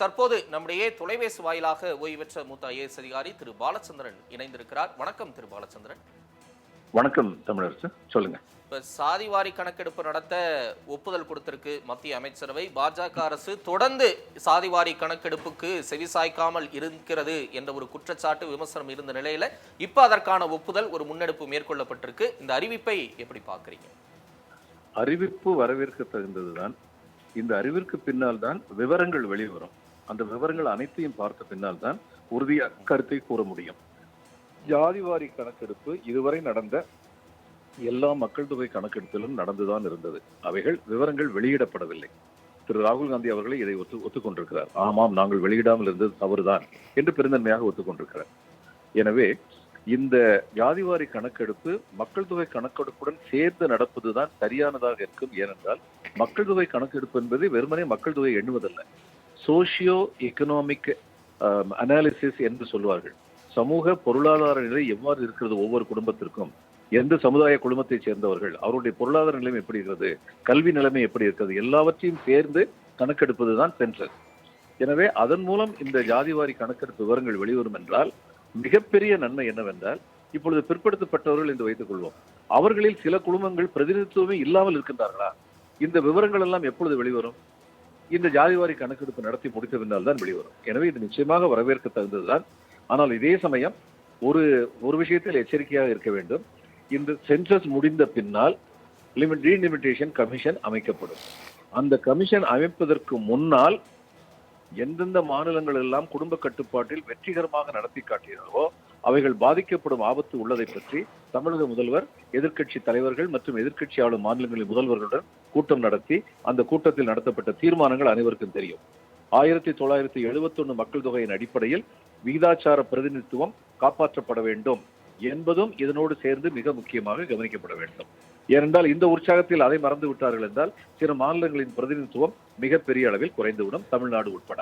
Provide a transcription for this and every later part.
தற்போது நம்முடைய தொலைபேசி வாயிலாக ஓய்வு பெற்ற மூத்த ஐஏஎஸ் அதிகாரி திரு பாலச்சந்திரன் இணைந்திருக்கிறார். வணக்கம் திரு பாலச்சந்திரன். வணக்கம் தமிழரசு. சொல்லுங்க. இப்ப சாதிவாரி கணக்கெடுப்பு நடத்த ஒப்புதல் கொடுத்திருக்கு மத்திய அமைச்சரவை. பாஜக அரசு தொடர்ந்து சாதிவாரி கணக்கெடுப்புக்கு செவிசாய்க்காமல் இருக்கிறது என்ற ஒரு குற்றச்சாட்டு விமர்சனம் இருந்த நிலையில இப்ப அதற்கான ஒப்புதல் ஒரு முன்னெடுப்பு மேற்கொள்ளப்பட்டிருக்கு. இந்த அறிவிப்பை எப்படி பாக்குறீங்க அறிவிப்பு வரவேற்க தகுந்ததுதான் இந்த அறிவிற்கு பின்னால் தான் விவரங்கள் வெளிவரும். அந்த விவரங்கள் அனைத்தையும் பார்த்த பின்னால் தான் உறுதியாக கருத்தை கூற முடியும். ஜாதிவாரி கணக்கெடுப்பு இதுவரை நடந்த எல்லா மக்கள் தொகை கணக்கெடுப்பிலும் நடந்துதான் இருந்தது. அவைகள் விவரங்கள் வெளியிடப்படவில்லை. திரு. ராகுல் காந்தி அவர்களை இதை ஒத்து ஒத்துக்கொண்டிருக்கிறார். ஆமாம் நாங்கள் வெளியிடாமல் இருந்தது தவறுதான் என்று பெருந்தன்மையாக ஒத்துக்கொண்டிருக்கிறார். எனவே இந்த ஜாதிவாரி கணக்கெடுப்பு மக்கள் தொகை கணக்கெடுப்புடன் சேர்ந்து நடப்பதுதான் சரியானதாக இருக்கும். ஏனென்றால் மக்கள் தொகை கணக்கெடுப்பு என்பது வெறுமனே மக்கள் தொகை எண்ணுவதல்ல. சோஷியோ எக்கனாமிக் அனாலிசிஸ் என்று சொல்வார்கள் சமூக பொருளாதார நிலை எவ்வாறு இருக்கிறது ஒவ்வொரு குடும்பத்திற்கும்? எந்த சமுதாய குடும்பத்தைச் சேர்ந்தவர்கள் அவருடைய பொருளாதார நிலைமை எப்படி இருக்கிறது? கல்வி நிலைமை எப்படி இருக்கிறது? எல்லாவற்றையும் சேர்ந்து கணக்கெடுப்பது தான் சென்சஸ் எனவே அதன் மூலம் இந்த ஜாதிவாரி கணக்கெடுப்பு விவரங்கள் வெளிவரும் என்றால் மிகப்பெரிய நன்மை என்னவென்றால் இப்பொழுது பிற்படுத்தப்பட்டவர்கள் என்று வைத்துக் கொள்வோம். அவர்களில் சில குடும்பங்கள் பிரதிநிதித்துவமே இல்லாமல் இருக்கின்றார்களா? இந்த விவரங்கள் எல்லாம் எப்பொழுது வெளிவரும்? இந்த ஜாதிவாரி கணக்கெடுப்பு நடத்தி முடித்த பின்னால் தான் வெளிவரும். எனவே இது நிச்சயமாக வரவேற்க தகுந்ததுதான் ஆனால் இதே சமயம் ஒரு ஒரு விஷயத்தில் எச்சரிக்கையாக இருக்க வேண்டும். இந்த சென்சஸ் முடிந்த பின்னால் லிமிட் ரீலிமிட்டேஷன் கமிஷன் அமைக்கப்படும். அந்த கமிஷன் அமைப்பதற்கு முன்னால் எந்தெந்த மாநிலங்கள் எல்லாம் குடும்ப கட்டுப்பாட்டில் வெற்றிகரமாக நடத்தி காட்டினாரோ அவைகள் பாதிக்கப்படும் ஆபத்து உள்ளதை பற்றி தமிழக முதல்வர் எதிர்க்கட்சி தலைவர்கள் மற்றும் எதிர்க்கட்சி ஆளும் மாநிலங்களின் முதல்வர்களுடன் கூட்டம் நடத்தி அந்த கூட்டத்தில் நடத்தப்பட்ட தீர்மானங்கள் அனைவருக்கும் தெரியும். ஆயிரத்தி தொள்ளாயிரத்தி எழுபத்தொன்னு மக்கள் தொகையின் அடிப்படையில் விகிதாச்சார பிரதிநிதித்துவம் காப்பாற்றப்பட வேண்டும் என்பதும் இதனோடு சேர்ந்து மிக முக்கியமாக கவனிக்கப்பட வேண்டும். ஏனென்றால் இந்த உற்சாகத்தில் அதை மறந்து விட்டார்கள் என்றால் சில மாநிலங்களின் பிரதிநிதித்துவம் மிகப்பெரிய அளவில் குறைந்துவிடும் தமிழ்நாடு உட்பட.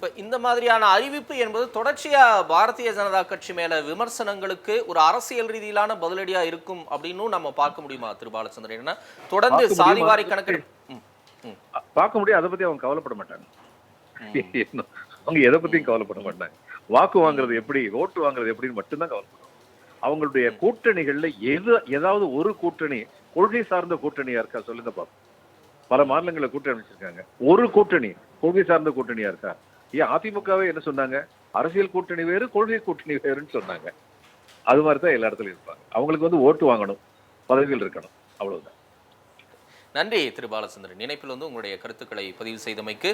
இப்ப இந்த மாதிரியான அறிவிப்பு என்பது தொடர்ச்சியா பாரதிய ஜனதா கட்சி மேல விமர்சனங்களுக்கு ஒரு அரசியல் ரீதியிலான பதிலடியா இருக்கும் அப்படின்னு நம்ம பார்க்க முடியுமா திரு பாலச்சந்திரன்? ஏன்னா தொடர்ந்து? சாதிவாரி கணக்கெடுப்பு. பார்க்க முடியும் அதை பத்தி அவங்க கவலைப்பட மாட்டாங்க? அவங்க எதை பத்தியும் கவலைப்பட மாட்டாங்க. வாக்கு வாங்குறது எப்படி ஓட்டு வாங்குறது எப்படின்னு மட்டும்தான் கவலைப்படுவாங்க அவங்களுடைய கூட்டணிகள்ல எது ஏதாவது ஒரு கூட்டணி கொள்கை சார்ந்த கூட்டணியா இருக்கா? சொல்லுங்க பாப்போம். பல மாநிலங்களில் கூட்டணி அமைச்சிருக்காங்க. ஒரு கூட்டணி கொள்கை சார்ந்த கூட்டணியா இருக்கா? ஏன் அதிமுகவே என்ன சொன்னாங்க? அரசியல் கூட்டணி வேறு கொள்கை கூட்டணி வேறுன்னு சொன்னாங்க. அது மாதிரி தான் எல்லா இடத்துலயும் இருப்பாங்க. அவங்களுக்கு வந்து ஓட்டு வாங்கணும். பதவிகள் இருக்கணும். அவ்வளவுதான். நன்றி திரு பாலச்சந்திரன் நினைப்பில் வந்து உங்களுடைய கருத்துக்களை பதிவு செய்தமைக்கு